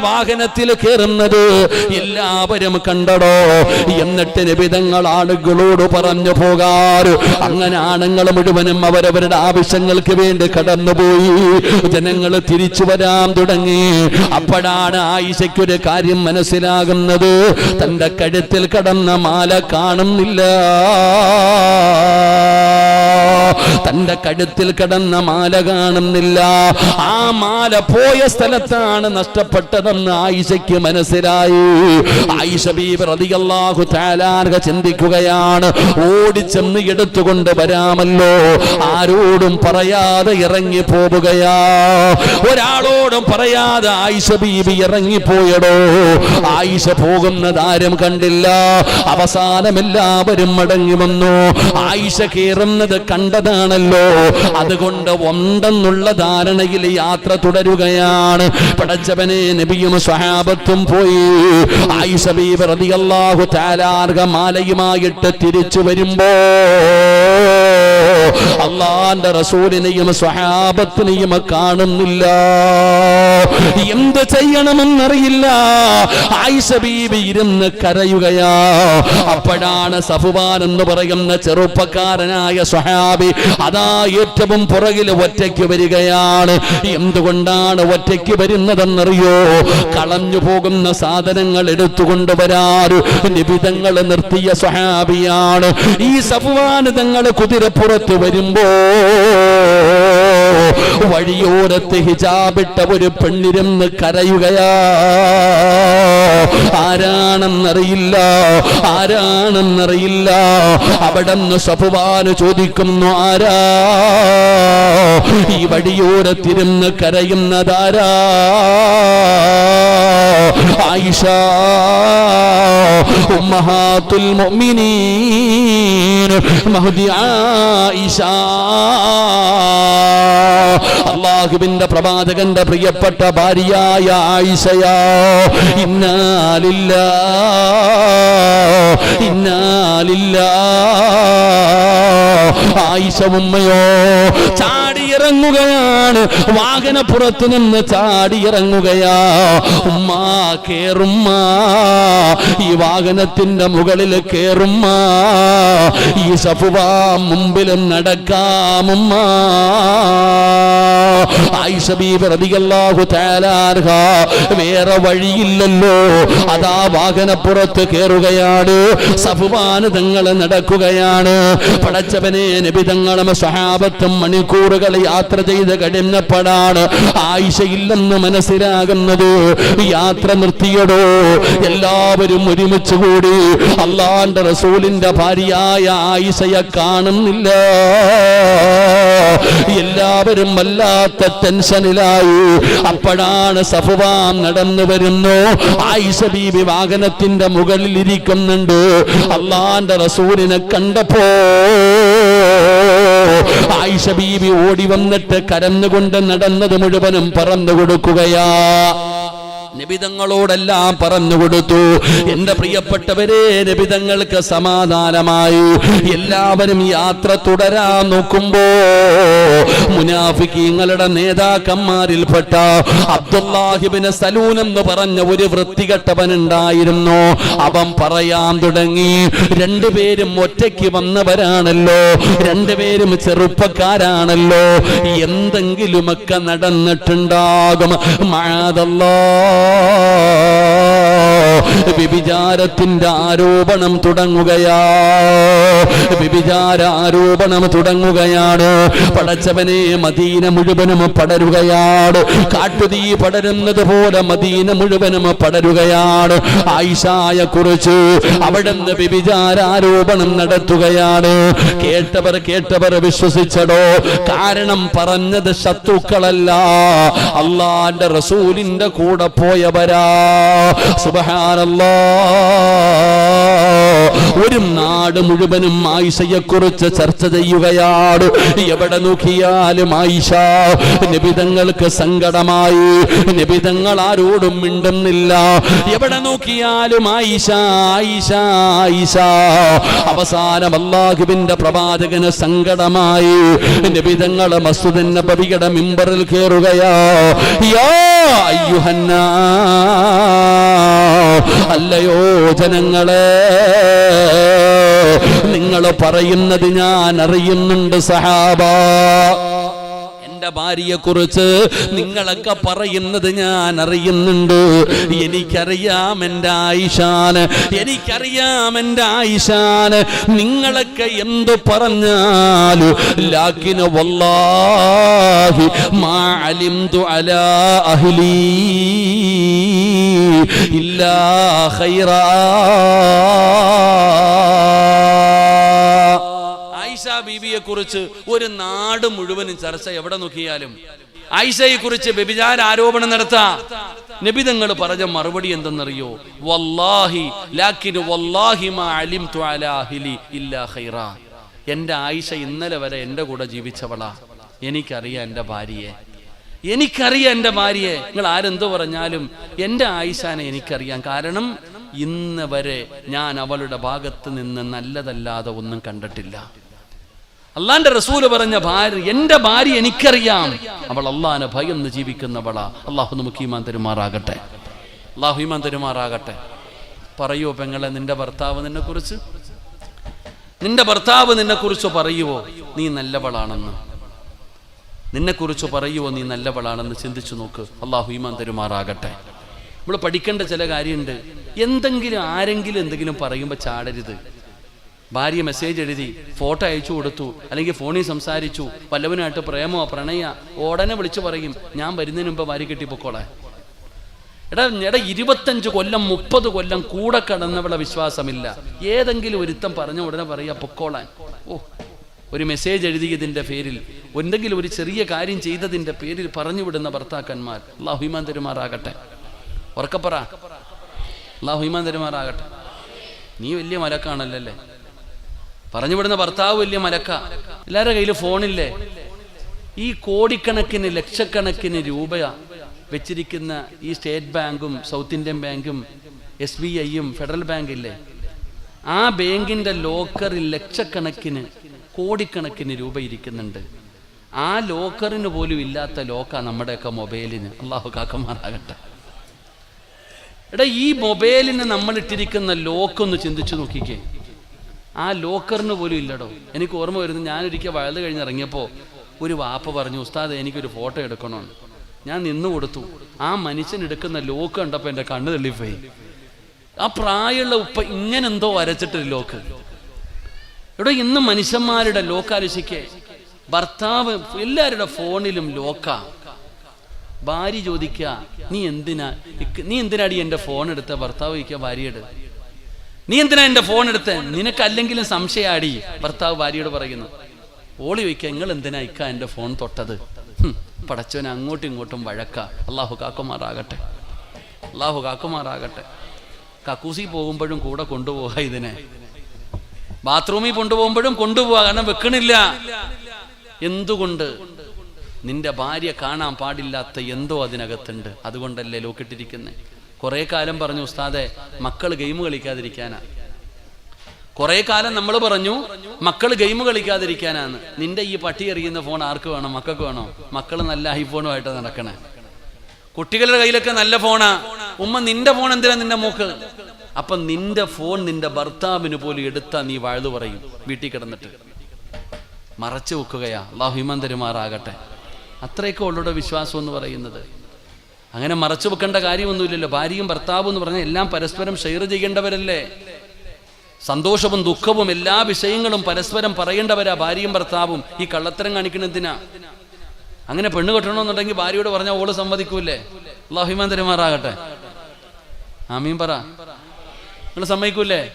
വാഹനത്തിൽ കയറുന്നത് എല്ലാവരും കണ്ടടോ. എന്നിട്ട് നിബിതങ്ങൾ ആളുകളോട് പറഞ്ഞു പോകാറ്. അങ്ങനെ ആണുങ്ങൾ മുഴുവനും അവരവരുടെ ആവശ്യങ്ങൾക്ക് വേണ്ടി കടന്നുപോയി. ജനങ്ങൾ തിരിച്ചു വരാൻ തുടങ്ങി. അപ്പോഴാണ് ആയിഷയ്ക്കൊരു കാര്യം മനസ്സിലാകുന്നത്. തന്റെ കഴുത്തിൽ കടന്ന മാല കാണുന്നില്ല. തന്റെ കഴുത്തിൽ കിടന്ന മാല കാണുന്നില്ല. ആ മാല പോയ സ്ഥലത്താണ് നഷ്ടപ്പെട്ടതെന്ന് ആയിഷയ്ക്ക് മനസ്സിലായി. ആയിഷ ബീബി റളിയല്ലാഹു താലാർഹ ചിന്തിക്കുകയാണ് ഓടിച്ചെന്ന് എടുത്തുകൊണ്ട് വരാമല്ലോ. ആരോടും പറയാതെ ഇറങ്ങി പോവുകയാ ഒരാളോടും പറയാതെ ആയിഷ ബീബി ഇറങ്ങിപ്പോയടോ. ആയിഷ പോകുന്നത് ആരും കണ്ടില്ല. അവസാനം എല്ലാവരും മടങ്ങി വന്നു. ആയിഷ കയറുന്നത് കണ്ടതാണല്ലോ അതുകൊണ്ട് ഉണ്ടെന്നുള്ള ധാരണയിൽ യാത്ര തുടരുകയാണ്. പടച്ചവനെ നബിയും സ്വഹാബത്തും പോയി. ആയിഷ ബീബി റളിയല്ലാഹു തആലാർഹ മാലയുമായിട്ട് തിരിച്ചു വരുമ്പോ അള്ളാന്റെ റസൂലിനെയും സ്വഹാബത്തിനെയും കാണുന്നില്ല. എന്ത് ചെയ്യണമെന്നറിയില്ല. ആയിഷ ഇരുന്ന് കരയുകയാ. അപ്പോഴാണ് സഫുബാൻ എന്ന് പറയുന്ന ചെറുപ്പക്കാരനായ സ്വഹാബി അതാ ഏറ്റവും പുറകിൽ ഒറ്റയ്ക്ക് വരികയാണ്. എന്തുകൊണ്ടാണ് ഒറ്റയ്ക്ക് വരുന്നതെന്നറിയോ? കളഞ്ഞു പോകുന്ന സാധനങ്ങൾ എടുത്തുകൊണ്ട് വരാറ് നിബിതങ്ങൾ നിർത്തിയ സ്വഹാബിയാണ്. ഈ സഫുവാൻ തങ്ങൾ കുതിരപ്പുറത്ത് വരുമ്പോ വഴിയോരത്ത് ഹിജാബിട്ട ഒരു പെണ്ണിരുന്ന് കരയുകയാ. ആരാണെന്നറിയില്ല ആരാണെന്നറിയില്ല. അവിടെ നിന്ന് സഫുവാന് ചോദിക്കുന്നു ആരാ? ഈ വഴിയോരത്തിരുന്ന് കരയുന്നതാരാ? ആയിഷ ഉമ്മഹാത്തുൽ മുഅ്മിനീൻ മഹദി ആയിഷ. അള്ളാഹുവിന്റെ പ്രവാചകന്റെ പ്രിയപ്പെട്ട ഭാര്യയായ ആയിഷയാ ഇന്നാലില്ല ഇന്നാലില്ല. ആയിഷ ഉമ്മയോ ചാടിയിറങ്ങുകയാണ്. വാഹനപ്പുറത്ത് നിന്ന് ചാടിയിറങ്ങുകയാ. ഉമ്മ കേറുമ്മ. ഈ വാഹനത്തിന്റെ മുകളിൽ കേറുമ്മ. ഈ സഫുവാ മുമ്പിലും നടക്കാമുമ്മ വേറെ വഴിയില്ലല്ലോ. അതാ വാഹനപ്പുറത്ത് കേറുകയാണ്. സഫുവാൻ തങ്ങളെ നടക്കുകയാണ്. പടച്ചവനെ നബി തങ്ങളും സഹാബത്തും മണിക്കൂറുകൾ യാത്ര ചെയ്ത് കഴിഞ്ഞപ്പോഴാണ് ആയിഷയില്ലെന്ന് മനസ്സിലാകുന്നത്. യാത്ര നിർത്തിയടോ. എല്ലാവരും ഒരുമിച്ച് കൂടി അള്ളാന്റെ റസൂലിന്റെ ഭാര്യയായ ആയിഷയെ കാണുന്നില്ല. എല്ലാവരും വല്ലാത്ത ടെൻഷനിലായി. അപ്പോഴാണ് സഫുവാം നടന്നു വരുന്നു. ആയിഷ വാഹനത്തിന്റെ മുകളിൽ ഇരിക്കുന്നുണ്ട്. അള്ളാന്റെ റസൂലിനെ കണ്ടപ്പോ ആയിഷ ഓടി വന്നിട്ട് കരന്നുകൊണ്ട് നടന്നത് മുഴുവനും പറന്നു കൊടുക്കുകയാ. നിബിതങ്ങളോടെല്ലാം പറഞ്ഞു കൊടുത്തു. എന്റെ പ്രിയപ്പെട്ടവരെ നിബിതങ്ങൾക്ക് സമാധാനമായി. എല്ലാവരും യാത്ര തുടരാൻ നോക്കുമ്പോ മുനാഫിക്കീങ്ങളുടെ നേതാക്കന്മാരിൽപ്പെട്ട അബ്ദുല്ലാഹിബിന് സലൂൻ എന്ന് പറഞ്ഞ ഒരു വൃത്തികെട്ടവൻ ഉണ്ടായിരുന്നു അവൻ പറയാൻ തുടങ്ങി രണ്ടുപേരും ഒറ്റയ്ക്ക് വന്നവരാണല്ലോ. രണ്ടുപേരും ചെറുപ്പക്കാരാണല്ലോ. എന്തെങ്കിലുമൊക്കെ നടന്നിട്ടുണ്ടാകും. മാതല്ലോ Oh. വിഭിചാരത്തിന്റെ ആരോപണം തുടങ്ങുകയാ. വിഭിചാര ആരോപണം തുടങ്ങുകയാണ്. പടച്ചവനെ മദീന മുഴുവനും പടരുകയാണ്. കാട്ടുതീ പടരുന്നത് പോലെ മദീന മുഴുവനും പടരുകയാണ്. ആയിഷായെ കുറിച്ച് അവിടെ നിന്ന് വിഭിചാര ആരോപണം നടത്തുകയാണ്. കേട്ടവർ കേട്ടവർ വിശ്വസിച്ചടോ. കാരണം പറഞ്ഞത് ശത്രുക്കളല്ല. അള്ളാന്റെ റസൂലിന്റെ കൂടെ പോയവരാ. ഒരു നാട് മുഴുവനും ആയിഷയെ കുറിച്ച് ചർച്ച ചെയ്യുകയാണ്. എവിടെ നോക്കിയാലും ആയിഷ നിബിതങ്ങൾക്ക് സങ്കടമായി. നിബിതങ്ങൾ ആരോടും മിണ്ടുന്നില്ല. എവിടെ നോക്കിയാലും ആയിഷ ആയിഷ ആയിഷ. അവസാനം അള്ളാഹുവിന്റെ പ്രവാചകന് സങ്കടമായി. നിബിതങ്ങൾ മസ്തുദിൻ പവികട മിമ്പറിൽ കയറുകയാ. അയ്യുഹന്നാ. അല്ലയോ ജനങ്ങളെ നിങ്ങൾ പറയുന്നത് ഞാൻ അറിയുന്നുണ്ട് സഹാബ. ഭാര്യയെ കുറിച്ച് നിങ്ങളൊക്കെ പറയുന്നത് ഞാൻ അറിയുന്നുണ്ട്. എനിക്കറിയാം എന്റെ ആയിഷാന് എനിക്കറിയാം എന്റെ ആയിഷാന്. നിങ്ങളൊക്കെ എന്ത് പറഞ്ഞാലും ലാക്കിന് വല്ലാഹി മാ അലാ ഇല്ലാ ഖൈറാ. ബീവിയെ കുറിച്ച് ഒരു നാട് മുഴുവനും ചർച്ച എവിടെ നോക്കിയാലും ആയിഷയെ കുറിച്ച് വ്യഭിചാര ആരോപണം നടത്താ. നബിതങ്ങൾ പറഞ്ഞ മറുപടി എന്തെന്നറിയോ? വല്ലാഹി ലാക്കിന് വല്ലാഹി മാ അലാ അഹ്ലി ഇല്ലാ ഖൈറാ. എന്റെ ആയിഷ ഇന്നലെ വരെ എന്റെ കൂടെ ജീവിച്ചവളാ. എനിക്കറിയാം എന്റെ ഭാര്യയെ. എനിക്കറിയാം എന്റെ ഭാര്യയെ. നിങ്ങൾ ആരെന്തോ പറഞ്ഞാലും എന്റെ ആയിഷാനെ എനിക്കറിയാം. കാരണം ഇന്ന് വരെ ഞാൻ അവളുടെ ഭാഗത്ത് നിന്ന് നല്ലതല്ലാതെ ഒന്നും കണ്ടിട്ടില്ല. അള്ളാന്റെ റസൂൽ പറഞ്ഞ ഭാര്യ എന്റെ ഭാര്യ എനിക്കറിയാം. അവൾ അള്ളാനെ ഭയന്ന് ജീവിക്കുന്നവളാ. അള്ളാഹു നമുക്ക് ഈമാൻ തരുമാറാകട്ടെ. അള്ളാഹു ഈമാൻ തരുമാറാകട്ടെ. പറയൂ പെങ്ങളെ നിന്റെ ഭർത്താവ് നിന്നെ കുറിച്ച് നിന്റെ ഭർത്താവ് നിന്നെ കുറിച്ച് പറയുവോ? നീ നല്ലവളാണെന്ന്. നിന്നെക്കുറിച്ച് പറയുവോ നീ നല്ലവളാണെന്ന് ചിന്തിച്ചു നോക്ക്. അള്ളാഹു ഈമാൻ തരുമാറാകട്ടെ. നമ്മൾ പഠിക്കേണ്ട ചില കാര്യമുണ്ട്. എന്തെങ്കിലും ആരെങ്കിലും എന്തെങ്കിലും പറയുമ്പോൾ ചാടരുത്. ഭാര്യ മെസ്സേജ് എഴുതി ഫോട്ടോ അയച്ചു കൊടുത്തു അല്ലെങ്കിൽ ഫോണിൽ സംസാരിച്ചു വല്ലവനായിട്ട് പ്രേമോ പ്രണയ ഉടനെ വിളിച്ചു പറയും ഞാൻ വരുന്നതിന് മുമ്പ് ഭാര്യ പൊക്കോളെ എടാ എടാ ഇരുപത്തഞ്ച് കൊല്ലം മുപ്പത് കൊല്ലം കൂടെ കടന്നവളെ വിശ്വാസമില്ല. ഏതെങ്കിലും ഒരുത്തം പറഞ്ഞ ഉടനെ പറയാ പൊക്കോളാൻ. ഓ ഒരു മെസ്സേജ് എഴുതിയതിന്റെ പേരിൽ എന്തെങ്കിലും ഒരു ചെറിയ കാര്യം ചെയ്തതിന്റെ പേരിൽ പറഞ്ഞു വിടുന്ന ഭർത്താക്കന്മാർ അള്ളാഹുഹിമാൻ തരുമാറാകട്ടെ. ഉറക്കപ്പറ അള്ളാഹുഹിമാൻ തരുമാറാകട്ടെ. നീ വലിയ മലക്കാണല്ലേ പറഞ്ഞു വിടുന്ന ഭർത്താവ് വലിയ മലക്ക. എല്ലാവരുടെ കയ്യിൽ ഫോണില്ലേ? ഈ കോടിക്കണക്കിന് ലക്ഷക്കണക്കിന് രൂപ വെച്ചിരിക്കുന്ന ഈ സ്റ്റേറ്റ് ബാങ്കും സൗത്ത് ഇന്ത്യൻ ബാങ്കും എസ് ബി ഐയും ഫെഡറൽ ബാങ്കില്ലേ? ആ ബാങ്കിന്റെ ലോക്കറിൽ ലക്ഷക്കണക്കിന് കോടിക്കണക്കിന് രൂപ ഇരിക്കുന്നുണ്ട്. ആ ലോക്കറിന് പോലും ഇല്ലാത്ത ലോക്കാ നമ്മുടെയൊക്കെ മൊബൈലിന്. അള്ളാഹു കാക്കമാറാകട്ടെ എടാ ഈ മൊബൈലിന് നമ്മൾ ഇട്ടിരിക്കുന്ന ലോക്കൊന്ന് ചിന്തിച്ചു നോക്കിക്കേ. ആ ലോക്കറിന് പോലും ഇല്ലടോ. എനിക്ക് ഓർമ്മ വരുന്നു ഞാനൊരിക്കൽ വഴുത് കഴിഞ്ഞ് ഇറങ്ങിയപ്പോൾ ഒരു വാപ്പ പറഞ്ഞു ഉസ്താദ് എനിക്കൊരു ഫോട്ടോ എടുക്കണമെന്ന് ഞാൻ നിന്ന് കൊടുത്തു. ആ മനുഷ്യൻ എടുക്കുന്ന ലോക്ക് കണ്ടപ്പോൾ എന്റെ കണ്ണ് തള്ളിപ്പോയി ആ പ്രായമുള്ള ഉപ്പ ഇങ്ങനെന്തോ വരച്ചിട്ടൊരു ലോക്ക്. ഇവിടെ ഇന്ന് മനുഷ്യന്മാരുടെ ലോക്കാലോചിക്കേ. ഭർത്താവ് എല്ലാവരുടെ ഫോണിലും ലോക്കാ. ഭാര്യ ചോദിക്ക നീ എന്തിനാ? നീ എന്തിനാടി എന്റെ ഫോൺ എടുത്ത? ഭർത്താവ് ചോദിക്കുക ഭാര്യയുടെ നീ എന്തിനാ എന്റെ ഫോൺ എടുത്ത്? നിനക്ക് അല്ലെങ്കിലും സംശയാടി ഭർത്താവ് ഭാര്യയോട് പറയുന്നു. ഓളി ചോദിക്കുക നിങ്ങൾ എന്തിനാ ഇക്ക എന്റെ ഫോൺ തൊട്ടത്? ഹും, പടച്ചവൻ അങ്ങോട്ടും ഇങ്ങോട്ടും വഴക്ക. അള്ളാഹു കാക്കുമാറാകട്ടെ. അള്ളാഹു കാക്കുമാറാകട്ടെ. കക്കൂസി പോകുമ്പോഴും കൂടെ കൊണ്ടുപോകാ ഇതിനെ. ബാത്റൂമിൽ കൊണ്ടുപോകുമ്പോഴും കൊണ്ടുപോവാ കാരണം വെക്കണില്ല. എന്തുകൊണ്ട്? നിന്റെ ഭാര്യ കാണാൻ പാടില്ലാത്ത എന്തോ അതിനകത്തുണ്ട്. അതുകൊണ്ടല്ലേ ലോക്കിട്ടിരിക്കുന്നത് കുറെ കാലം പറഞ്ഞു ഉസ്താദെ മക്കൾ ഗെയിം കളിക്കാതിരിക്കാനാ. കുറെ കാലം നമ്മൾ പറഞ്ഞു മക്കൾ ഗെയിം കളിക്കാതിരിക്കാനാണ് നിന്റെ ഈ പട്ടി എറിയുന്ന ഫോൺ ആർക്ക് വേണം? മക്കൾക്ക് വേണോ? മക്കൾ നല്ല ഐഫോണുമായിട്ട് നടക്കണേ. കുട്ടികളുടെ കയ്യിലൊക്കെ നല്ല ഫോണാ ഉമ്മ നിന്റെ ഫോൺ എന്തിനാ നിന്റെ മൂക്ക്? അപ്പൊ നിന്റെ ഫോൺ നിന്റെ ഭർത്താവിന് പോലും എടുത്താ നീ വാഴു പറയും വീട്ടിൽ കിടന്നിട്ട്. മറച്ചു വെക്കുകയാ. അള്ളാഹു അത്രയൊക്കെ ഉള്ളൂടെ വിശ്വാസം എന്ന് പറയുന്നത്. അങ്ങനെ മറച്ചു വെക്കേണ്ട കാര്യമൊന്നുമില്ലല്ലോ. ഭാര്യയും ഭർത്താവും എന്ന് പറഞ്ഞാൽ എല്ലാം പരസ്പരം ഷെയർ ചെയ്യേണ്ടവരല്ലേ? സന്തോഷവും ദുഃഖവും എല്ലാ വിഷയങ്ങളും പരസ്പരം പറയേണ്ടവരാ ഭാര്യയും ഭർത്താവും. ഈ കള്ളത്തരം കാണിക്കണെന്തിനാ അങ്ങനെ പെണ്ണ് കെട്ടണമെന്നുണ്ടെങ്കിൽ ഭാര്യയോട് പറഞ്ഞാൽ ഓൾ സമ്മതിക്കൂലേ അള്ളാഹിമാൻ തരുമാറാകട്ടെ. ആമീൻ പറ. നിങ്ങൾ സമ്മതിക്കൂലേ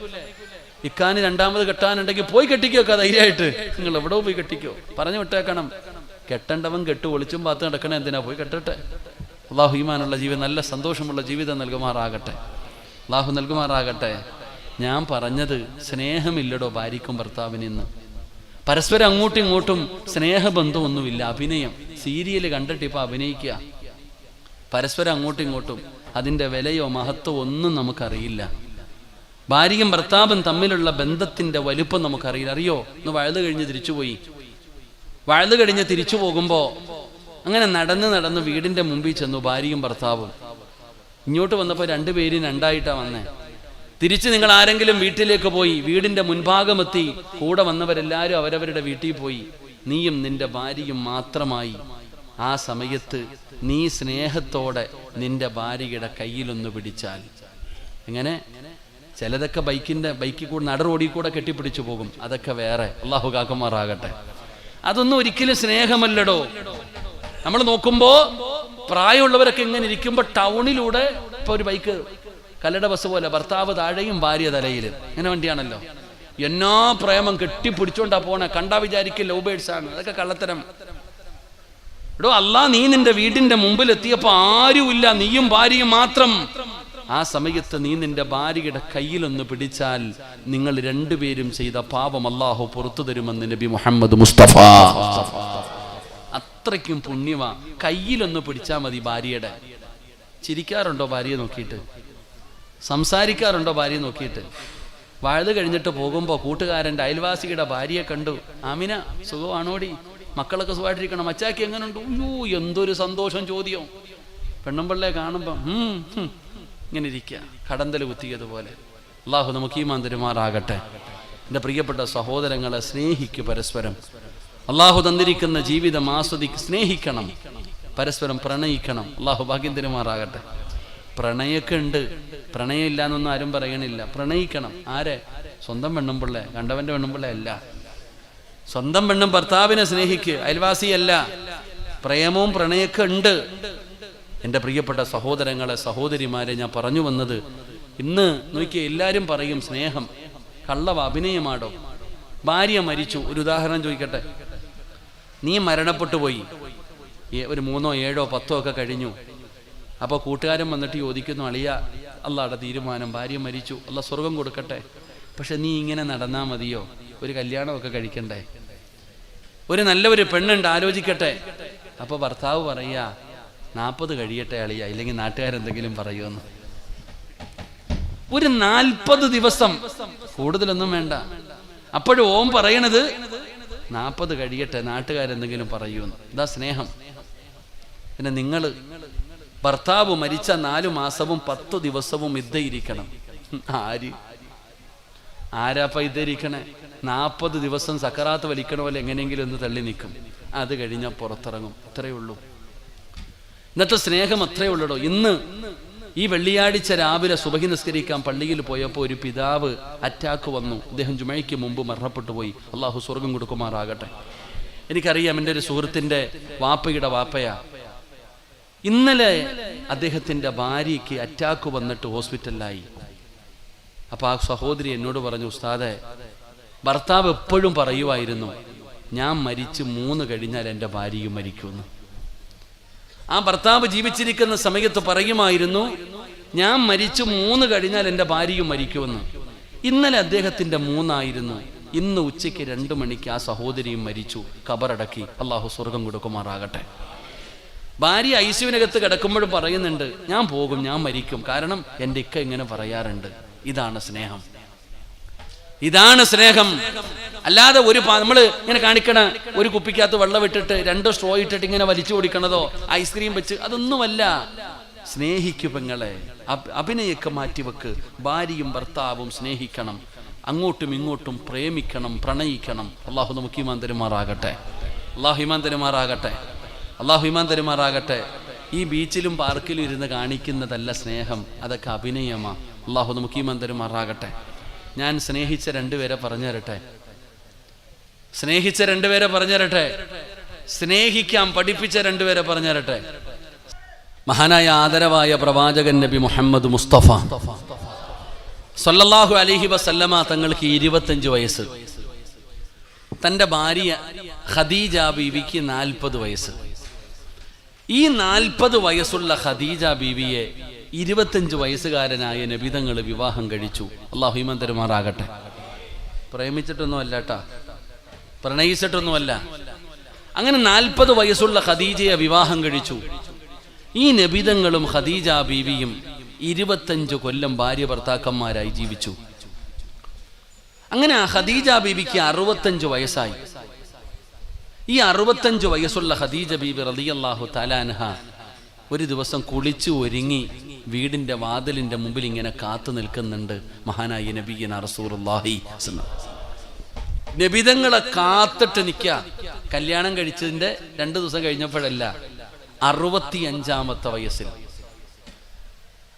ഇക്കാന് രണ്ടാമത് കെട്ടാനുണ്ടെങ്കിൽ പോയി കെട്ടിക്കോ ധൈര്യമായിട്ട്. നിങ്ങൾ എവിടെ പോയി കെട്ടിക്കോ. പറഞ്ഞു വിട്ടേക്കണം. കെട്ടണ്ടവൻ കെട്ടു ഒളിച്ചും പാത്ത് നടക്കണേ എന്തിനാ പോയി കെട്ടട്ടെ? അള്ളാഹു ഈമാനുള്ള ജീവിതം നല്ല സന്തോഷമുള്ള ജീവിതം നൽകുമാറാകട്ടെ. അള്ളാഹു നൽകുമാറാകട്ടെ. ഞാൻ പറഞ്ഞത് സ്നേഹമില്ലടോ ഭാര്യക്കും ഭർത്താവിനെന്ന് പരസ്പരം അങ്ങോട്ടും ഇങ്ങോട്ടും സ്നേഹബന്ധമൊന്നുമില്ല. അഭിനയം. സീരിയൽ കണ്ടിട്ട് ഇപ്പൊ അഭിനയിക്കുക. പരസ്പരം അങ്ങോട്ടും ഇങ്ങോട്ടും അതിന്റെ വിലയോ മഹത്വമോ ഒന്നും നമുക്കറിയില്ല. ഭാര്യയും ഭർത്താവും തമ്മിലുള്ള ബന്ധത്തിന്റെ വലുപ്പം നമുക്കറിയില്ല. അറിയോ? ഒന്ന് വഴുത് കഴിഞ്ഞ് തിരിച്ചുപോയി വഴുത് കഴിഞ്ഞ് തിരിച്ചു പോകുമ്പോ അങ്ങനെ നടന്ന് നടന്ന് വീടിന്റെ മുമ്പിൽ ചെന്നു ഭാര്യയും ഭർത്താവും. ഇങ്ങോട്ട് വന്നപ്പോൾ രണ്ടുപേരും രണ്ടായിട്ടാ വന്നേ. തിരിച്ച് നിങ്ങൾ ആരെങ്കിലും വീട്ടിലേക്ക് പോയി വീടിന്റെ മുൻഭാഗമെത്തി കൂടെ വന്നവരെല്ലാവരും അവരവരുടെ വീട്ടിൽ പോയി. നീയും നിന്റെ ഭാര്യയും മാത്രമായി. ആ സമയത്ത് നീ സ്നേഹത്തോടെ നിന്റെ ഭാര്യയുടെ കയ്യിലൊന്ന് പിടിച്ചാൽ. എങ്ങനെ? ചിലതൊക്കെ ബൈക്കിന്റെ ബൈക്കിൽ കൂടെ നട റോഡിൽ കൂടെ കെട്ടിപ്പിടിച്ചു പോകും. അതൊക്കെ വേറെ. അള്ളാഹു കാക്കുമാറാകട്ടെ. അതൊന്നും ഒരിക്കലും സ്നേഹമല്ലടോ. നമ്മൾ നോക്കുമ്പോ പ്രായമുള്ളവരൊക്കെ ഇങ്ങനെ ഇരിക്കുമ്പോ ടൗണിലൂടെ ഇപ്പൊ ഒരു ബൈക്ക് കല്ലട ബസ് പോലെ ഭർത്താവ് താഴെയും ഭാര്യ തലയിൽ ഇങ്ങനെ വണ്ടിയാണല്ലോ. എന്നാ പ്രേമം കെട്ടിപ്പിടിച്ചോണ്ടാ പോണേ. കണ്ടാ വിചാരിക്കും ലവ് ബേഡ്സ് ആണ്. അതൊക്കെ കള്ളത്തരം. എടോ അല്ലാ നീ നിന്റെ വീടിന്റെ മുമ്പിൽ എത്തിയപ്പോ ആരുമില്ല. നീയും ഭാര്യയും മാത്രം. ആ സമയത്ത് നീ നിന്റെ ഭാര്യയുടെ കയ്യിലൊന്ന് പിടിച്ചാൽ നിങ്ങൾ രണ്ടുപേരും ചെയ്ത പാപം അള്ളാഹു പുറത്തു തരുമെന്ന് നബി മുഹമ്മദ് മുസ്തഫ. അത്രയ്ക്കും പുണ്യവ കയ്യിലൊന്ന് പിടിച്ചാൽ മതി ഭാര്യയുടെ. ചിരിക്കാറുണ്ടോ ഭാര്യയെ നോക്കിയിട്ട്? സംസാരിക്കാറുണ്ടോ ഭാര്യയെ നോക്കിയിട്ട്? വാഴ്ത് കഴിഞ്ഞിട്ട് പോകുമ്പോൾ കൂട്ടുകാരന്റെ അയൽവാസിയുടെ ഭാര്യയെ കണ്ടു. ആമിന സുഖമാണോടി? മക്കളൊക്കെ സുഖമായിട്ടിരിക്കണം? അച്ചാക്കി എങ്ങനെയുണ്ട് അയ്യോ എന്തൊരു സന്തോഷം ചോദ്യം. പെണ്ണുമ്പിള്ളയെ കാണുമ്പോ ഹും, ഹും, ഇങ്ങനെ ഇരിക്കുക. കടന്തൽ കുത്തിയതുപോലെ. അള്ളാഹു നമുക്ക് ഈ മാന്തരുമാറാകട്ടെ എന്റെ പ്രിയപ്പെട്ട സഹോദരങ്ങളെ സ്നേഹിക്കു പരസ്പരം. അള്ളാഹു തന്നിരിക്കുന്ന ജീവിതം ആസ്വദി സ്നേഹിക്കണം. പരസ്പരം പ്രണയിക്കണം. അള്ളാഹു ഭാഗ്യം തരുമാറാകട്ടെ. പ്രണയൊക്കെ ഉണ്ട്. പ്രണയം ഇല്ല എന്നൊന്നും ആരും പറയണില്ല. പ്രണയിക്കണം. ആരെ? സ്വന്തം പെണ്ണുമ്പിള്ളെ കണ്ടവന്റെ പെണ്ണുമ്പിള്ളെ അല്ല. സ്വന്തം പെണ്ണും ഭർത്താവിനെ സ്നേഹിക്കുക അയൽവാസിയല്ല. പ്രേമവും പ്രണയൊക്കെ ഉണ്ട്. എന്റെ പ്രിയപ്പെട്ട സഹോദരങ്ങളെ സഹോദരിമാരെ ഞാൻ പറഞ്ഞു വന്നത് ഇന്ന് നോക്കിയ എല്ലാവരും പറയും സ്നേഹം കള്ളവ അഭിനയമാടോ? ഭാര്യ മരിച്ചു ഒരു ഉദാഹരണം ചോദിക്കട്ടെ? നീ മരണപ്പെട്ടു പോയി. ഒരു മൂന്നോ ഏഴോ പത്തോ ഒക്കെ കഴിഞ്ഞു. അപ്പോൾ കൂട്ടുകാരൻ വന്നിട്ട് ചോദിക്കുന്നു അളിയ അള്ളാടെ തീരുമാനം ഭാര്യ മരിച്ചു അല്ല സ്വർഗം കൊടുക്കട്ടെ? പക്ഷെ നീ ഇങ്ങനെ നടന്നാ മതിയോ? ഒരു കല്യാണമൊക്കെ കഴിക്കണ്ടേ? ഒരു നല്ല ഒരു പെണ്ണുണ്ട് ആലോചിക്കട്ടെ? അപ്പൊ ഭർത്താവ് പറയാ നാൽപ്പത് കഴിയട്ടെ അളിയ ഇല്ലെങ്കിൽ നാട്ടുകാരെന്തെങ്കിലും പറയുമെന്ന്. ഒരു നാൽപ്പത് ദിവസം കൂടുതലൊന്നും വേണ്ട. അപ്പോഴും ഓം പറയണത് നാൽപ്പത് കഴിയട്ടെ നാട്ടുകാരെന്തെങ്കിലും പറയുമെന്ന്. ഇതാ സ്നേഹം. പിന്നെ നിങ്ങൾ ഭർത്താവ് മരിച്ച നാലു മാസവും പത്തു ദിവസവും ഇദ്ധയിരിക്കണം ആര്? ആരാപ്പ ഇരിക്കണേ നാൽപ്പത് ദിവസം സക്കറാത്ത് വലിക്കണ പോലെ എങ്ങനെയെങ്കിലും ഒന്ന് തള്ളി നിൽക്കും. അത് കഴിഞ്ഞാൽ പുറത്തിറങ്ങും. അത്രയേ ഉള്ളൂ. ഇന്നത്തെ സ്നേഹം അത്രേ ഉള്ളടോ. ഇന്ന് ഈ വെള്ളിയാഴ്ച രാവിലെ സുബഹി നിസ്കരിക്കാൻ പള്ളിയിൽ പോയപ്പോൾ ഒരു പിതാവ് അറ്റാക്ക് വന്നു. അദ്ദേഹം ജുമയ്ക്ക് മുമ്പ് മരണപ്പെട്ടു പോയി. അള്ളാഹു സ്വർഗം കൊടുക്കുമാറാകട്ടെ. എനിക്കറിയാം എന്റെ ഒരു സുഹൃത്തിന്റെ വാപ്പയുടെ വാപ്പയാ. ഇന്നലെ അദ്ദേഹത്തിന്റെ ഭാര്യയ്ക്ക് അറ്റാക്ക് വന്നിട്ട് ഹോസ്പിറ്റലിലായി. അപ്പോൾ ആ സഹോദരി എന്നോട് പറഞ്ഞു ഉസ്താദെ ഭർത്താവ് എപ്പോഴും പറയുമായിരുന്നു ഞാൻ മരിച്ച് മൂന്ന് കഴിഞ്ഞാൽ എന്റെ ഭാര്യയും മരിക്കുമെന്ന്. ആ ഭർത്താവ് ജീവിച്ചിരിക്കുന്ന സമയത്ത് പറയുമായിരുന്നു ഞാൻ മരിച്ചു മൂന്ന് കഴിഞ്ഞാൽ എന്റെ ഭാര്യയും മരിക്കുമെന്ന്. ഇന്നലെ അദ്ദേഹത്തിന്റെ മൂന്നായിരുന്നു. ഇന്ന് ഉച്ചയ്ക്ക് രണ്ടു മണിക്ക് ആ സഹോദരിയും മരിച്ചു. കബറടക്കി. അള്ളാഹു സ്വർഗം കൊടുക്കുമാറാകട്ടെ. ഭാര്യ ഐശുവിനകത്ത് കിടക്കുമ്പോഴും പറയുന്നുണ്ട് ഞാൻ പോകും ഞാൻ മരിക്കും. കാരണം എന്റെ ഇക്ക ഇങ്ങനെ പറയാറുണ്ട്. ഇതാണ് സ്നേഹം. ഇതാണ് സ്നേഹം. അല്ലാതെ ഒരു നമ്മൾ ഇങ്ങനെ കാണിക്കണ ഒരു കുപ്പിക്കകത്ത് വെള്ളം ഇട്ടിട്ട് രണ്ട് സ്ട്രോ ഇട്ടിട്ട് ഇങ്ങനെ വലിച്ചു കുടിക്കണതോ ഐസ്ക്രീം വെച്ച് അതൊന്നുമല്ല. സ്നേഹിക്കു പെങ്ങളെ. അഭ്- അഭിനയൊക്കെ മാറ്റിവെക്ക്. ഭാര്യയും ഭർത്താവും സ്നേഹിക്കണം. അങ്ങോട്ടും ഇങ്ങോട്ടും പ്രേമിക്കണം പ്രണയിക്കണം. അള്ളാഹു നമുക്ക് ഈമാൻ തരുമാറാകട്ടെ. അള്ളാഹു ഈമാൻ തരുമാറാകട്ടെ. അള്ളാഹു ഈമാൻ തരുമാറാകട്ടെ. ഈ ബീച്ചിലും പാർക്കിലും ഇരുന്ന് കാണിക്കുന്നതല്ല സ്നേഹം. അതൊക്കെ അഭിനയമാണ് അള്ളാഹു നമുക്ക് ഈമാൻ തരുമാറാകട്ടെ. ഞാൻ സ്നേഹിച്ച രണ്ടുപേരെ പറഞ്ഞു തരട്ടെ സ്നേഹിച്ച രണ്ടുപേരെ പറഞ്ഞു തരട്ടെ സ്നേഹിക്കാൻ പഠിപ്പിച്ച രണ്ടുപേരെ പറഞ്ഞു തരട്ടെ മഹാനായ ആദരവായ പ്രവാചകൻ നബി മുഹമ്മദ് മുസ്തഫ. സൊല്ലാഹു അലിഹി വസല്ലമ തങ്ങൾക്ക് ഇരുപത്തഞ്ച് വയസ്സ്. തന്റെ ഭാര്യ ഖദീജ ബീവിക്ക് നാൽപ്പത് വയസ്സ്. ഈ നാൽപ്പത് വയസ്സുള്ള ഖദീജ ബീവിയെ ഇരുപത്തഞ്ച് വയസ്സുകാരനായ നബിതങ്ങൾ വിവാഹം കഴിച്ചു. അള്ളാഹു ഈമാൻ തരുമാറാകട്ടെ. പ്രേമിച്ചിട്ടൊന്നും അല്ല കേട്ടാ പ്രണയിച്ചിട്ടൊന്നുമല്ല. അങ്ങനെ നാൽപ്പത് വയസ്സുള്ള ഖദീജയെ വിവാഹം കഴിച്ചു. ഈ നബിതങ്ങളും ഖദീജ ബീവിയും ഇരുപത്തഞ്ച് കൊല്ലം ഭാര്യ ഭർത്താക്കന്മാരായി ജീവിച്ചു. അങ്ങനെ ആ ഖദീജ ബീവിക്ക് അറുപത്തഞ്ച് വയസ്സായി. ഈ അറുപത്തഞ്ച് വയസ്സുള്ള ഖദീജ ബീബി റളിയല്ലാഹു തലാൻഹ ഒരു ദിവസം കുളിച്ചു ഒരുങ്ങി വീടിന്റെ വാതിലിന്റെ മുമ്പിൽ ഇങ്ങനെ കാത്തു നിൽക്കുന്നുണ്ട് മഹാനായ നബീന റസൂറുല്ലാഹി നബിതങ്ങളെ കാത്തിട്ട് നിൽക്കുക കല്യാണം കഴിച്ചതിന്റെ രണ്ട് ദിവസം കഴിഞ്ഞപ്പോഴല്ല അറുപത്തി അഞ്ചാമത്തെ വയസ്സിൽ.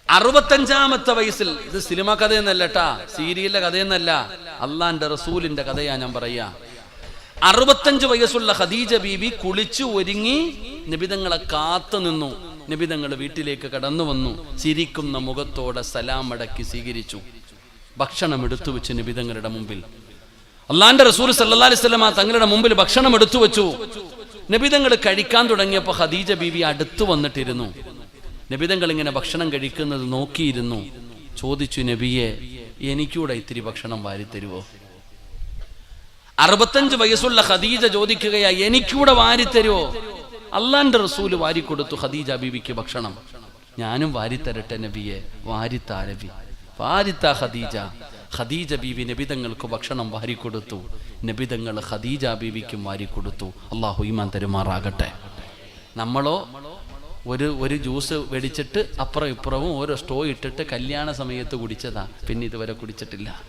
അറുപത്തഞ്ചാമത്തെ വയസ്സിൽ. ഇത് സിനിമ കഥയെന്നല്ല കേട്ടാ സീരിയലിലെ കഥയെന്നല്ല. അള്ളാന്റെ റസൂലിന്റെ കഥയാ ഞാൻ പറയാ. അറുപത്തഞ്ച് വയസ്സുള്ള ഖദീജ ബീബി കുളിച്ചു ഒരുങ്ങി നിബിതങ്ങളെ കാത്തു നിന്നു. നിബിതങ്ങൾ വീട്ടിലേക്ക് കടന്നു വന്നു. ചിരിക്കുന്ന മുഖത്തോടെ സലാം അടക്കി സ്വീകരിച്ചു. ഭക്ഷണം എടുത്തു വെച്ച് നിബിതങ്ങളുടെ മുമ്പിൽ. അള്ളാന്റെ റസൂൽ സല്ലാ അലിസ്ലമ തങ്ങളുടെ മുമ്പിൽ ഭക്ഷണം എടുത്തു വെച്ചു. നബിതങ്ങൾ കഴിക്കാൻ തുടങ്ങിയപ്പോൾ ഖദീജ ബീവി അടുത്തു വന്നിട്ടിരുന്നു. നബിതങ്ങൾ ഇങ്ങനെ ഭക്ഷണം കഴിക്കുന്നത് നോക്കിയിരുന്നു. ചോദിച്ചു നബിയെ എനിക്കൂടെ ഇത്തിരി ഭക്ഷണം വാരിത്തരുവോ അറുപത്തഞ്ച് വയസ്സുള്ള ഖദീജ ചോദിക്കുകയാ എനിക്കൂടെ വാരിത്തരുവോ അള്ളാന്റെ റസൂൽ വാരിക്കൊടുത്തു ഖദീജ ബീവിക്ക് ഭക്ഷണം. ഞാനും വാരിത്തരട്ടെ നബിയെ വാരിത്താ നബി. വാരിത്താ ഖദീജ. ഖദീജ ബീവി നബിതങ്ങൾക്ക് ഭക്ഷണം വാരിക്കൊടുത്തു. നബിതങ്ങൾ ഖദീജ ബീവിക്കും വാരിക്കൊടുത്തു. അള്ളാഹു ഈമാൻ തരുമാറാകട്ടെ. നമ്മളോ ഒരു ഒരു ജ്യൂസ് വെടിച്ചിട്ട് അപ്പുറം ഇപ്പുറവും ഓരോ സ്റ്റോ ഇട്ടിട്ട് കല്യാണ സമയത്ത് കുടിച്ചതാ. പിന്നെ ഇതുവരെ കുടിച്ചിട്ടില്ല.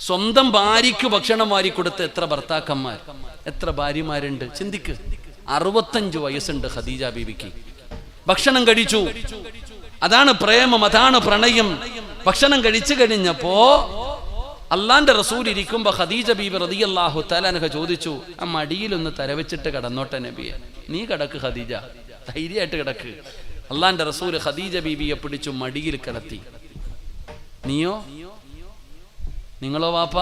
സ്വന്തം ഭാര്യയ്ക്ക് ഭക്ഷണം വാരിക്കൊടുത്ത എത്ര ഭർത്താക്കന്മാർ? എത്ര ഭാര്യമാരുണ്ട്? ചിന്തിക്ക്. അറുപത്തഞ്ച് വയസ്സുണ്ട് ഖദീജ ബീവിക്ക്. ഭക്ഷണം കഴിച്ചു. അതാണ് പ്രേമം അതാണ് പ്രണയം. ഭക്ഷണം കഴിച്ചു കഴിഞ്ഞപ്പോ അള്ളാന്റെ റസൂൽ ഇരിക്കുമ്പോ ഖദീജ ബീബി റതിയല്ലാഹു തലാനഹ ചോദിച്ചു ആ മടിയിലൊന്ന് തരവച്ചിട്ട് കടന്നോട്ടെ നബിയെ. നീ കിടക്ക് ഖദീജ. ധൈര്യമായിട്ട് കിടക്ക്. അള്ളാന്റെ റസൂൽ ഖദീജ ബീബിയെ പിടിച്ചു മടിയിൽ കിടത്തി. നീയോ? നിങ്ങളോ വാപ്പ?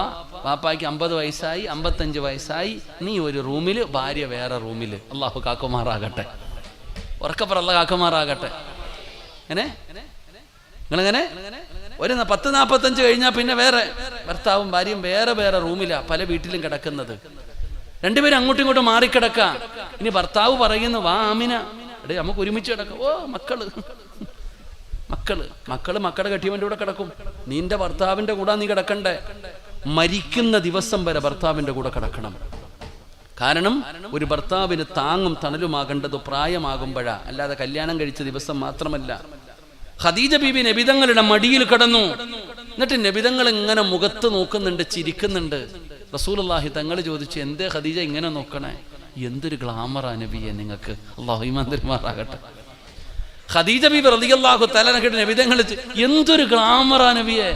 വാപ്പായ്ക്ക് അമ്പത് വയസ്സായി അമ്പത്തഞ്ച് വയസ്സായി. നീ ഒരു റൂമിൽ ഭാര്യ വേറെ റൂമിൽ. അള്ളാഹു കാക്കുമാറാകട്ടെ. ഉറക്കപ്പുറള്ള കാക്കുമാറാകട്ടെ. എങ്ങനെ? നിങ്ങളെങ്ങനെ? ഒരു പത്ത് നാപ്പത്തഞ്ച് കഴിഞ്ഞാൽ പിന്നെ വേറെ ഭർത്താവും ഭാര്യയും വേറെ വേറെ റൂമിലാ പല വീട്ടിലും കിടക്കുന്നത്. രണ്ടുപേരും അങ്ങോട്ടും ഇങ്ങോട്ടും മാറിക്കിടക്കാം. ഇനി ഭർത്താവ് പറയുന്നു വാ ആമിന. എടേ നമുക്ക് ഒരുമിച്ച് കിടക്കാം. ഓ മക്കൾ. മക്കൾ മക്കൾ മക്കളുടെ കെട്ടിയവന്റെ കൂടെ കിടക്കും. നിന്റെ ഭർത്താവിന്റെ കൂടെ നീ കിടക്കണ്ടേ? മരിക്കുന്ന ദിവസം വരെ ഭർത്താവിന്റെ കൂടെ കിടക്കണം. കാരണം ഒരു ഭർത്താവിന് താങ്ങും തണലുമാകേണ്ടത് പ്രായമാകുമ്പോഴാ. അല്ലാതെ കല്യാണം കഴിച്ച ദിവസം മാത്രമല്ല. ഖദീജ ബീബി നബിതങ്ങളുടെ മടിയിൽ കിടന്നു. എന്നിട്ട് നബിതങ്ങൾ ഇങ്ങനെ മുഖത്ത് നോക്കുന്നുണ്ട് ചിരിക്കുന്നുണ്ട്. റസൂലുള്ളാഹി തങ്ങൾ ചോദിച്ചു എന്തേ ഖദീജ ഇങ്ങനെ നോക്കണേ? എന്തൊരു ഗ്ലാമറാ നബിയെ നിങ്ങൾക്ക്? അള്ളാഹു ഖദീജ ബീബി റളിയല്ലാഹു തലനക്കിട്ട് നബിതങ്ങൾ എന്തൊരു ഗ്ലാമറാ നബിയെ.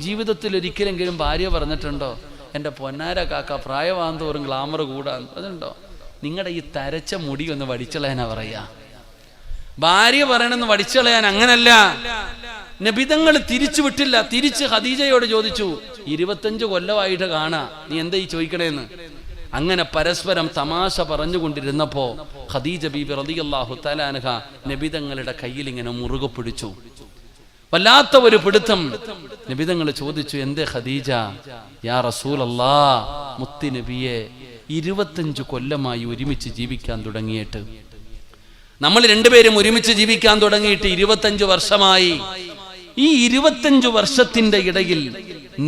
ജീവിതത്തിൽ ഒരിക്കലെങ്കിലും ഭാര്യ പറഞ്ഞിട്ടുണ്ടോ? എന്റെ പൊന്നാര കാക്ക പ്രായമാകുന്തോറും ഗ്ലാമർ കൂടാൻ അതുണ്ടോ? നിങ്ങളുടെ ഈ തരച്ച മുടി ഒന്ന് വടിച്ചളയാനാ പറയാ. ഭാര്യ പറയണെന്ന് വടിച്ചളയാൻ അങ്ങനല്ല. നബിതങ്ങൾ തിരിച്ചു വിട്ടില്ല. തിരിച്ച് ഖദീജയോട് ചോദിച്ചു ഇരുപത്തഞ്ച് കൊല്ലമായിട്ട് കാണാ. നീ എന്താ ഈ ചോദിക്കണേന്ന്? അങ്ങനെ പരസ്പരം തമാശ പറഞ്ഞുകൊണ്ടിരുന്നപ്പോ ഖദീജ ബീബി റളിയല്ലാഹു തലാനഹ നബിതങ്ങളുടെ കയ്യിൽ ഇങ്ങനെ മുറുകെ പിടിച്ചു. വല്ലാത്ത ഒരു പിടുത്തം. നബിതങ്ങൾ ചോദിച്ചു എന്തേ ഖദീജ? യാ റസൂലല്ലാ മുത്തി നബിയെ ഇരുപത്തഞ്ച് കൊല്ലമായി ഒരുമിച്ച് ജീവിക്കാൻ തുടങ്ങിയിട്ട്. നമ്മൾ രണ്ടുപേരും ഒരുമിച്ച് ജീവിക്കാൻ തുടങ്ങിയിട്ട് ഇരുപത്തഞ്ച് വർഷമായി. ഈ ഇരുപത്തഞ്ച് വർഷത്തിന്റെ ഇടയിൽ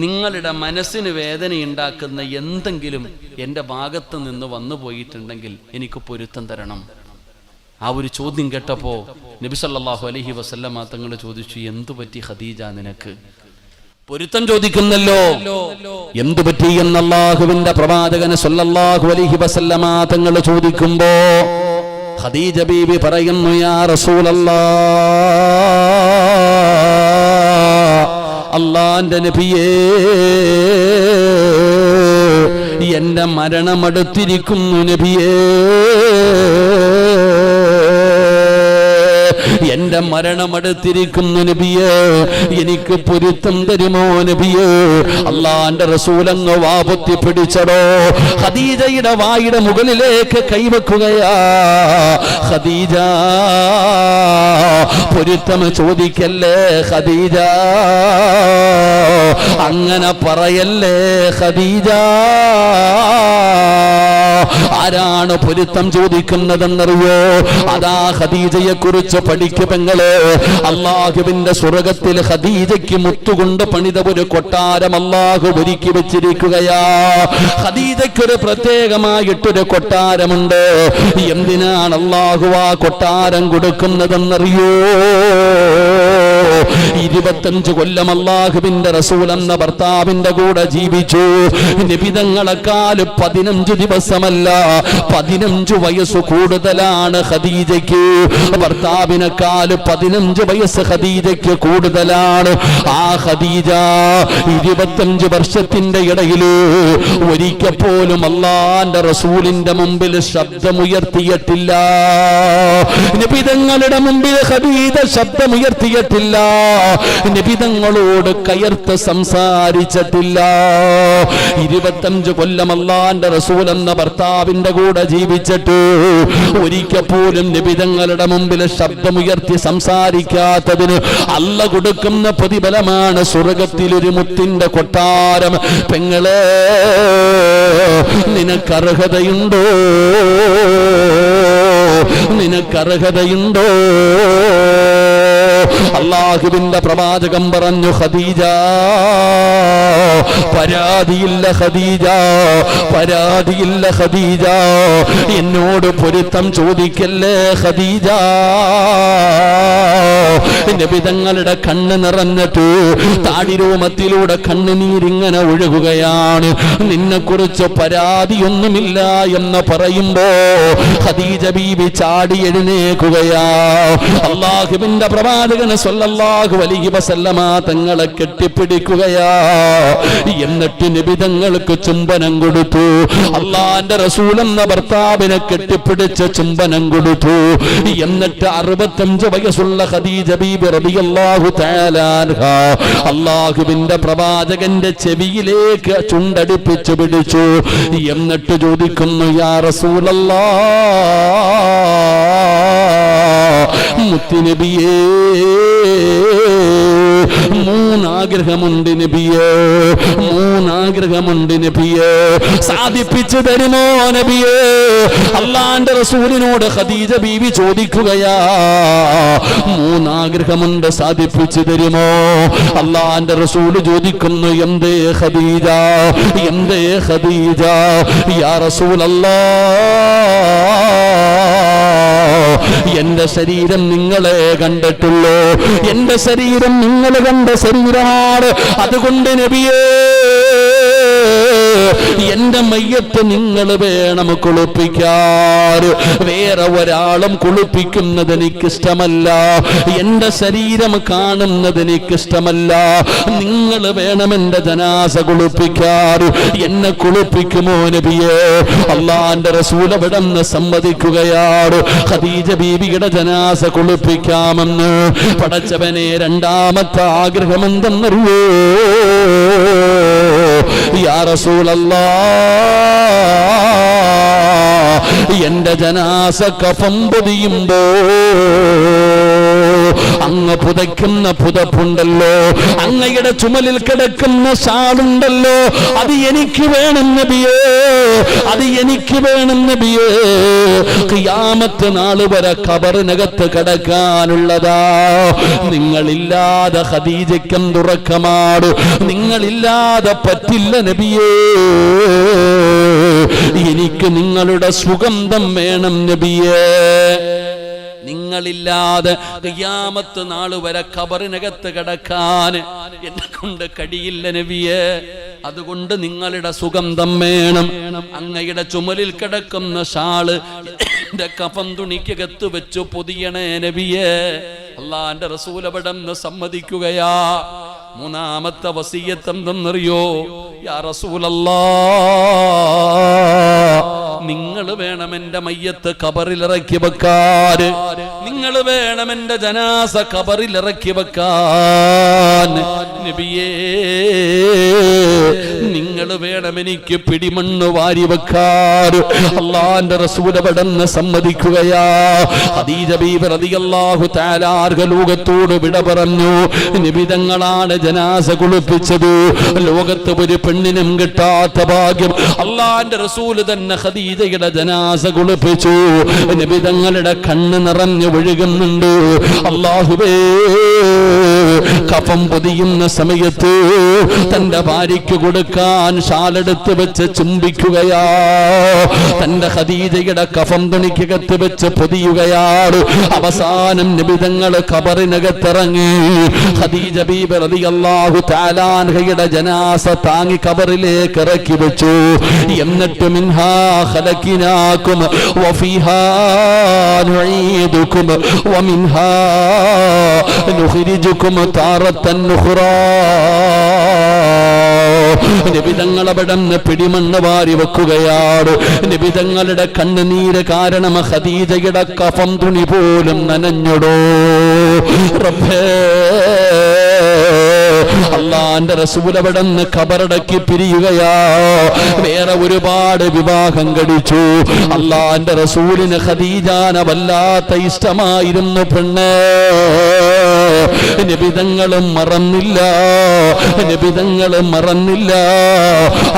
നിങ്ങളുടെ മനസ്സിന് വേദനയുണ്ടാക്കുന്ന എന്തെങ്കിലും എന്റെ ഭാഗത്ത് നിന്ന് വന്നു പോയിട്ടുണ്ടെങ്കിൽ എനിക്ക് പൊരുത്തം തരണം. ആ ഒരു ചോദ്യം കേട്ടപ്പോ നബി സല്ലല്ലാഹു അലൈഹി വസല്ലമ തങ്ങൾ ചോദിച്ചു എന്തു പറ്റി ഖദീജ നിനക്ക്? പൊരുത്തം ചോദിക്കുന്നല്ലോ. എന്തു പറ്റി? എന്ന് അള്ളാഹുവിന്റെ പ്രവാചകന് സല്ലല്ലാഹു അലൈഹി വസല്ലമ തങ്ങൾ ചോദിക്കുമ്പോ ഖദീജ ബീബി പറയുന്നു യാ റസൂലല്ലാ അള്ളാന്റെ നബിയേ എന്റെ മരണമടുത്തിരിക്കുന്നു നബിയേ. എന്റെ മരണമടുത്തിരിക്കുന്ന നബിയേ എനിക്ക് പൊരുത്തം തരുമോ നബിയേ? അള്ളാന്റെ റസൂലങ്ങ് വാപത്തി പിടിച്ചടോ. ഖദീജയുടെ വായുടെ മുകളിലേക്ക് കൈവെക്കുകയാ. ഖദീജ പൊരുത്തം ചോദിക്കല്ലേ ഖദീജ? അങ്ങനെ പറയല്ലേ ഖദീജ? ആരാണ് പൊരുത്തം ചോദിക്കുന്നതെന്നറിയോ? അതാ ഖദീജയെ കുറിച്ച് പഠിക്കു പെങ്ങൾ. അള്ളാഹുവിന്റെ സ്വർഗത്തിൽ ഖദീജയ്ക്ക് മുത്തുകൊണ്ട് പണിത ഒരു കൊട്ടാരം അള്ളാഹു ഒരുക്കി വെച്ചിരിക്കുകയാ. ഖദീജയ്ക്കൊരു പ്രത്യേകമായിട്ടൊരു കൊട്ടാരമുണ്ട്. എന്തിനാണ് അള്ളാഹു ആ കൊട്ടാരം കൊടുക്കുന്നതെന്നറിയോ? ഇരുപത്തഞ്ച് കൊല്ലം അള്ളാഹുവിന്റെ റസൂൽ എന്ന ഭർത്താവിന്റെ കൂടെ ജീവിച്ചു. നിബിതങ്ങളെക്കാൾ പതിനഞ്ച് ദിവസമല്ല പതിനഞ്ച് വയസ്സ് കൂടുതലാണ് ഖദീജയ്ക്ക്. ഭർത്താവിനെക്കാൽ പതിനഞ്ച് വയസ്സ് ഖദീജയ്ക്ക് കൂടുതലാണ്. ആ ഖദീജ ഇരുപത്തഞ്ച് വർഷത്തിന്റെ ഇടയിൽ ഒരിക്കൽ പോലും അള്ളാന്റെ റസൂലിന്റെ മുമ്പിൽ ശബ്ദമുയർത്തിയിട്ടില്ല. നിബിതങ്ങളുടെ മുമ്പിൽ ഖദീജ ശബ്ദമുയർത്തിയിട്ടില്ല. നിബിതങ്ങളോട് കയർത്ത് സംസാരിച്ചിട്ടില്ല. ഇരുപത്തഞ്ച് കൊല്ലം അള്ളാന്റെ റസൂൽ എന്ന ഭർത്താവിന്റെ കൂടെ ജീവിച്ചിട്ട് ഒരിക്കൽ പോലും നിബിതങ്ങളുടെ മുമ്പിൽ ശബ്ദമുയർത്തി സംസാരിക്കാത്തതിന് അല്ല കൊടുക്കുന്ന പ്രതിഫലമാണ് സ്വർഗത്തിലൊരു മുത്തിന്റെ കൊട്ടാരം. പെങ്ങളെ നിനക്കർഹതയുണ്ടോ? നിനക്കർഹതയുണ്ടോ? അള്ളാഹുവിന്റെ പ്രവാചകം പറഞ്ഞു ഖദീജ. പരാതിയില്ല ഖദീജ. പരാതിയില്ല ഖദീജ. എന്നോട് പൊരുത്തം ചോദിക്കല്ലേ ഖദീജ? നബിതങ്ങളുടെ കണ്ണ് നിറഞ്ഞിട്ട് താടിരോമത്തിലൂടെ കണ്ണുനീരിങ്ങനെ ഒഴുകുകയാണ്. നിന്നെ കുറിച്ച് പരാതിയൊന്നുമില്ല എന്ന് പറയുമ്പോ ഖദീജ ബീവി ചാടി എഴുന്നേക്കുകയാ അള്ളാഹുവിന്റെ പ്രവാചകന് സ്വല്ലല്ലാഹു അലൈഹി വസല്ലമ തങ്ങളെ കെട്ടിപ്പിടിക്കുകയാ. എന്നിട്ട് നിബിതങ്ങൾക്ക് ചുംബനം കൊടുത്തു. അള്ളാന്റെ റസൂലെന്ന ഭർത്താവിനെ കെട്ടിപ്പിടിച്ച് ചുംബനം കൊടുത്തു. എന്നിട്ട് അറുപത്തഞ്ച് വയസ്സുള്ള ഖദീജ ബീബി റബിയല്ലാഹു തആല അൻഹ അള്ളാഹുവിന്റെ പ്രവാചകന്റെ ചെവിയിലേക്ക് ചുണ്ടടിപ്പിച്ചു പിടിച്ചു. എന്നിട്ട് ചോദിക്കുന്നു യാ റസൂലല്ലാ മുത്തുനബിയേ മൂന്നാഗ്രഹമുണ്ട് നബിയേ മൂന്നാഗ്രഹമുണ്ട് നബിയേ. സാധിപ്പിച്ചു തരുമോ നബിയേ? അള്ളാന്റെ റസൂലിനോട് ഖദീജ ബീവി ചോദിക്കുകയാ മൂന്നാഗ്രഹമുണ്ട് സാധിപ്പിച്ചു തരുമോ അള്ളാന്റെ റസൂൽ ചോദിക്കുന്നു എന്തേ ഖദീജ? എന്തേ ഖദീജ? യാ റസൂലല്ലാ എന്റെ ശരീരം നിങ്ങളെ കണ്ടിട്ടുള്ളൂ. എന്റെ ശരീരം നിങ്ങൾ കണ്ട ശരീരമാണ്. അതുകൊണ്ട് നബിയേ എന്റെ മയ്യത്ത് നിങ്ങൾ വേണം കുളിപ്പിക്കാൻ വേറെ ഒരാളും കുളിപ്പിക്കുന്നത് എനിക്കിഷ്ടമല്ല. എന്റെ ശരീരം കാണുന്നത് എനിക്കിഷ്ടമല്ല. നിങ്ങൾ വേണം എന്റെ ജനാസ കുളിപ്പിക്കാൻ എന്നെ കുളിപ്പിക്കുമോ നബിയേ? അള്ളാന്റെ റസൂൽ വിടന്ന് സമ്മതിക്കുകയാണ്. ഖദീജ ബീവിയുടെ ജനാസ കുളിപ്പിക്കാമെന്ന്. പടച്ചവനെ രണ്ടാമത്തെ ആഗ്രഹം എന്തെന്നറിയോ യാ റസൂലല്ലാ എന്റെ ജനാസ കഫം പൊതിയുമ്പോ അങ്ങ് പുതയ്ക്കുന്ന പുതപ്പുണ്ടല്ലോ. അങ്ങയുടെ ചുമലിൽ കിടക്കുന്ന ഷാളുണ്ടല്ലോ. അത് എനിക്ക് വേണം നബിയേ. അത് എനിക്ക് വേണം നബിയേ. ക്യാമത്ത് നാൾ വരെ കബറിനകത്ത് കിടക്കാനുള്ളതാ. നിങ്ങളില്ലാതെ ഹദീജയ്ക്കം തുറക്കമാട് നിങ്ങളില്ലാതെ പറ്റില്ല നബിയേ. എനിക്ക് നിങ്ങളുടെ സുഗന്ധം വേണം നബിയേ. നിങ്ങളില്ലാതെ കയ്യാമത്ത് നാൾ വരെ ഖബറിനകത്ത് കിടക്കാൻ എന്നെ കൊണ്ട് കഴിയില്ല നബിയെ. അതുകൊണ്ട് നിങ്ങളുടെ സുഗന്ധം വേണം അങ്ങയുടെ ചുമലിൽ കിടക്കുന്ന ഷാൾ എന്റെ കഫം തുണിക്കകത്ത് വെച്ചു പൊതിയണേ നബിയെ. അള്ളാന്റെ റസൂലപടന്ന് സമ്മതിക്കുകയാ. മൂന്നാമത്തെ തന്നറിയോ യാ റസൂലല്ലാ. നിങ്ങൾ വേണം എന്റെ മയ്യത്ത് കബറിലിറക്കി വെക്കാൻ. നിങ്ങൾ വേണം എന്റെ ജനാസ കബറിലിറക്കി വെക്കാൻ. നബിയേ നിങ്ങൾ വേണം എനിക്ക് പിടിമണ്ണ് വാരി വെക്കാൻ. അള്ളാന്റെ റസൂലപടന്ന് സമ്മതിക്കുകയാ. ഹദീജ ബീബി റളിയല്ലാഹു തആല ആർഗ ലോകത്തോട് വിട പറഞ്ഞു നിബിതങ്ങളാണ് ജനാസ കുളിപ്പിച്ചത്. ലോകത്ത് ഒരു പെണ്ണിനും കിട്ടാത്ത ഭാഗ്യം. അള്ളാന്റെ റസൂൽ തന്നെ ഖദീജയുടെ ജനാസ കുളിപ്പിച്ചു. നിബിതങ്ങളുടെ കണ്ണ് നിറഞ്ഞു ഒഴുകുന്നുണ്ട്. അള്ളാഹുവേ കഫം പൊതിയുന്ന സമയത്ത് തന്റെ ഭാര്യയ്ക്ക് കൊടുക്കാൻ ഷാലെടുത്ത് വെച്ച് ചുംബിക്കുകയാ. തന്റെ ഖദീജയുടെ കഫം തുണിക്കകത്ത് വെച്ച് പൊതിയുകയാണ് അവസാനം നിബിതങ്ങൾ കബറിനകത്തിറങ്ങി ഖദീജ ബീബറതി അള്ളാഹു താലാൻഹയുടെ ജനാസ താങ്ങി കബറിലേക്ക് ഇറക്കി വെച്ചു. എന്നിട്ട് മിൻഹാ ഖലഖിനാകും وفيها نعيدكم ومنها نخرجكم താറത്തൻ ഉഖ്റാ നിബിതങ്ങളവിടന്ന് പിടിമണ്ണ് വാരി വെക്കുകയാണ്. നിബിതങ്ങളുടെ കണ്ണുനീര് കാരണം ഖദീജയുടെ കഫം തുണി പോലും നനഞ്ഞുടോ. റബ്ബേ അള്ളാന്റെ റസൂലവിടന്ന് ഖബറടക്കി പിരിയുകയാ. വേറെ ഒരുപാട് വിവാഹം കഴിച്ചു. അള്ളാന്റെ റസൂലിന് ഖദീജാന വല്ലാത്ത ഇഷ്ടമായിരുന്നു പെണ്ണ്. നിബിതങ്ങളും മറന്നില്ല. നിബിതങ്ങളും മറന്നില്ല.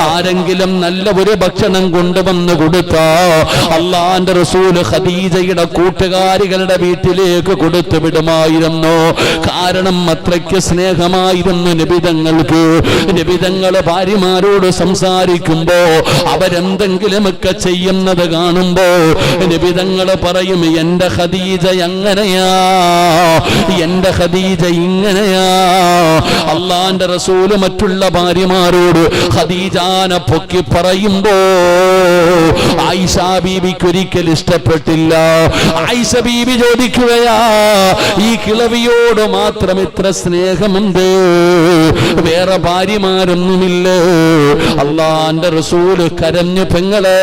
ആരെങ്കിലും നല്ല ഒരു ഭക്ഷണം കൊണ്ടുവന്ന് കൊടുത്ത അള്ളാന്റെ റസൂൽ ഖദീജയുടെ കൂട്ടുകാരികളുടെ വീട്ടിലേക്ക് കൊടുത്തു വിടുമായിരുന്നു കാരണം അത്രയ്ക്ക് സ്നേഹമായിരുന്നു നിബിതങ്ങൾക്ക് നബിതങ്ങളെ ഭാര്യമാരോട് സംസാരിക്കുമ്പോ അവരെന്തെങ്കിലുമൊക്കെ ചെയ്യുന്നത് കാണുമ്പോ നബിതങ്ങൾ പറയും എന്റെ ഖദീജ എങ്ങനെയാ? എന്റെ ഖദീജ ഇങ്ങനെയാ? അള്ളാന്റെ റസൂൽ മറ്റുള്ള ഭാര്യമാരോട് ഖദീജാനെ പൊക്കി പറയുമ്പോ ആയിഷാ ബീബിക്ക് ഒരിക്കൽ ഇഷ്ടപ്പെട്ടില്ല. ആയിഷ ബീബി ചോദിക്കുകയാ ഈ കിളവിയോട് മാത്രം ഇത്ര സ്നേഹമുണ്ട്. വേറെ ഭാര്യമാരൊന്നുമില്ല? അള്ളാന്റെ റസൂൽ കരഞ്ഞു പെങ്ങളെ.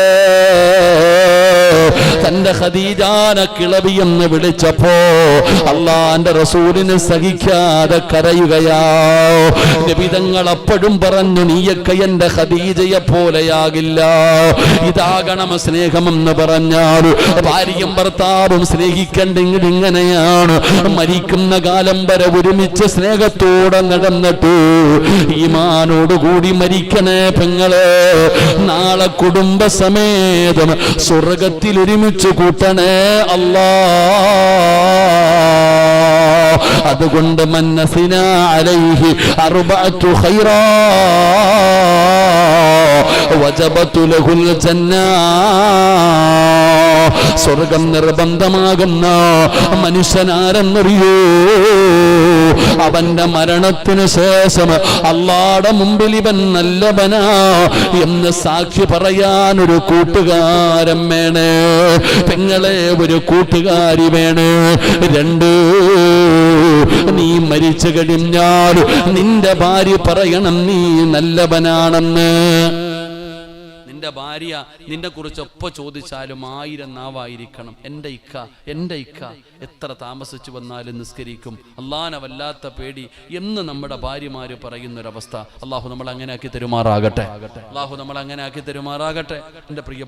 തന്റെ ഖദീജാന കിളവി എന്ന് വിളിച്ചപ്പോ അള്ളാന്റെ റസൂലിന് സഹിക്കാതെ കരയുകയാ. നിബിതങ്ങൾ അപ്പോഴും പറഞ്ഞു നീയൊക്കെ എന്റെ ഖദീജയെ പോലെയാകില്ല. ഇതാകണം സ്നേഹമെന്ന് പറഞ്ഞാൽ ഭാര്യയും ഭർത്താവും സ്നേഹിക്കണ്ടെങ്കിൽ ഇങ്ങനെയാണ്. മരിക്കുന്ന കാലം വരെ ഒരുമിച്ച് സ്നേഹത്തോടെ നടന്നിട്ട് ഈമാനോടുകൂടി മരിക്കണേ പെങ്ങളെ. നാളെ കുടുംബസമേതം സ്വർഗത്തിൽ ഒരുമിച്ച് കൂട്ടണേ അല്ലാ. അതുകൊണ്ട് മന്നസിന അലൈഹി അറുബഅത്തു ഖൈറാ. വജബത്തു ലഹുൽ ജന്ന. സ്വർഗം നിർബന്ധമാകുന്ന മനുഷ്യനാരെന്നറിയോ? അവന്റെ മരണത്തിന് ശേഷം അള്ളാടെ മുമ്പിൽ ഇവൻ നല്ലവനാ എന്ന് സാക്ഷി പറയാൻ ഒരു കൂട്ടുകാരൻ വേണ്. പെങ്ങളെ ഒരു കൂട്ടുകാരി വേണ്. രണ്ട് നീ മരിച്ചു കഴിഞ്ഞാൽ നിന്റെ ഭാര്യ പറയണം നീ നല്ലവനാണെന്ന്. നിന്റെ ഭാര്യ നിന്നെ കുറിച്ച് ഒപ്പ ചോദിച്ചാലും ആയിരം നാവായിരിക്കണം. എന്റെ ഇക്ക എന്റെ ഇക്ക എത്ര താമസിച്ചു വന്നാലും നിസ്കരിക്കും. അള്ളാന വല്ലാത്ത പേടി. എന്ന് നമ്മുടെ ഭാര്യമാര് പറയുന്നൊരവസ്ഥ. അള്ളാഹു നമ്മൾ അങ്ങനെ ആക്കി തരുമാറാകട്ടെ. അള്ളാഹു നമ്മൾ അങ്ങനെ ആക്കി തരുമാറാകട്ടെ. എന്റെ പ്രിയ